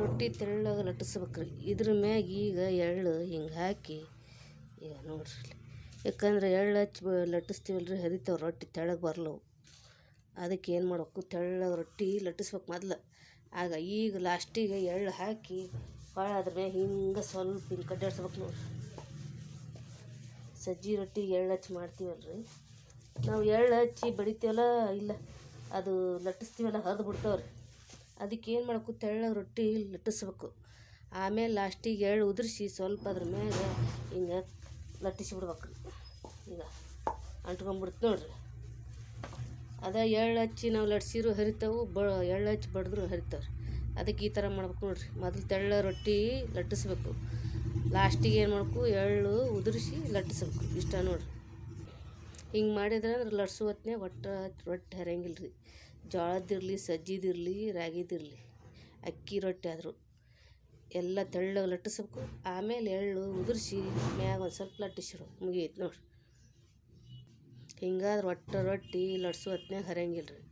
ರೊಟ್ಟಿ ತೆಳ್ಳಗೆ ಲಟ್ಟಿಸ್ಬೇಕು ರೀ ಇದ್ರ ಮ್ಯಾಗ ಈಗ ಎಳ್ಳು ಹಿಂಗೆ ಹಾಕಿ, ಈಗ ನೋಡ್ರಿ ಯಾಕಂದ್ರೆ ಎಳ್ಳು ಹಚ್ಚಿ ಬ ಲಟ್ಟಿಸ್ತೀವಲ್ಲ ರೀ ರೊಟ್ಟಿ ತೆಳ್ಳಗೆ ಬರ್ಲವು. ಅದಕ್ಕೆ ಏನು ಮಾಡಬೇಕು? ತೆಳ್ಳಗೆ ರೊಟ್ಟಿ ಲಟ್ಟಿಸ್ಬೇಕು ಮೊದ್ಲು. ಆಗ ಈಗ ಲಾಸ್ಟಿಗೆ ಎಳ್ಳು ಹಾಕಿ ಭಾಳ ಅದ್ರ ಮ್ಯಾಗ ಹಿಂಗೆ ಸ್ವಲ್ಪ ಹಿಂಗೆ ಕಡ್ಡಾಡ್ಸ್ಬೇಕು ನೋಡ್ರಿ. ಸಜ್ಜಿ ರೊಟ್ಟಿ ಎಳ್ಳು ಹಚ್ಚಿ ಮಾಡ್ತೀವಲ್ಲ ರೀ ನಾವು ಎಳ್ಳು ಹಚ್ಚಿ ಬಡಿತೀವಲ್ಲ, ಇಲ್ಲ, ಅದು ಲಟ್ಟಿಸ್ತೀವಲ್ಲ, ಹರಿದು ಬಿಡ್ತಾವ್ರಿ. ಅದಕ್ಕೆ ಏನು ಮಾಡಬೇಕು ತೆಳ್ಳಗೆ ರೊಟ್ಟಿ ಲಟ್ಟಿಸ್ಬೇಕು. ಆಮೇಲೆ ಲಾಸ್ಟಿಗೆ ಎಳ್ಳು ಉದುರಿಸಿ ಸ್ವಲ್ಪ ಅದ್ರ ಮ್ಯಾಗ ಹಿಂಗೆ ಲಟ್ಟಿಸಿ ಬಿಡ್ಬೇಕು ಈಗ ಅಂಟ್ಕೊಂಬಿಡ್ತು ನೋಡ್ರಿ. ಅದ ಎಳ್ಳು ಹಚ್ಚಿ ನಾವು ಲಟ್ಸಿರು ಹರಿತವು, ಬ ಎಳ್ಳು ಹಚ್ಚಿ ಬಡಿದ್ರು ಹರಿತಾವೆ ಅದಕ್ಕೆ ಈ ಥರ ಮಾಡ್ಬೇಕು ನೋಡ್ರಿ. ಮೊದಲು ತೆಳ್ಳ ರೊಟ್ಟಿ ಲಟ್ಟಿಸ್ಬೇಕು. ಲಾಸ್ಟಿಗೆ ಏನು ಮಾಡಬೇಕು ಎಳ್ಳು ಉದುರಿಸಿ ಲಟ್ಟಿಸ್ಬೇಕು. ಇಷ್ಟ ನೋಡ್ರಿ. ಹಿಂಗೆ ಮಾಡಿದ್ರೆ ಅಂದ್ರೆ ಲಟ್ಸು ಹೊತ್ನ್ಯಾಗ ಒಟ್ಟು ರೊಟ್ಟಿ ಹರಿಯಂಗಿಲ್ಲ ರೀ ಜೋಳದ್ದಿರಲಿ ಸಜ್ಜಿದಿರಲಿ, ರಾಗಿದಿರಲಿ, ಅಕ್ಕಿ ರೊಟ್ಟಿ ಆದರೂ ಎಲ್ಲ ತೆಳ್ಳಗೆ ಲಟ್ಟಿಸ್ಬೇಕು. ಆಮೇಲೆ ಎಳ್ಳು ಉದುರಿಸಿ ಮ್ಯಾಗ ಒಂದು ಸ್ವಲ್ಪ ಲಟ್ಟಿಸಿರು ಮುಗಿಯಿತು ನೋಡಿರಿ ಹಿಂಗಾದ್ರೆ ಒಟ್ಟು ರೊಟ್ಟಿ ಲಟ್ಸೋ ಹೊತ್ನ್ಯಾಗ ಹರಿಯಂಗಿಲ್ಲ ರೀ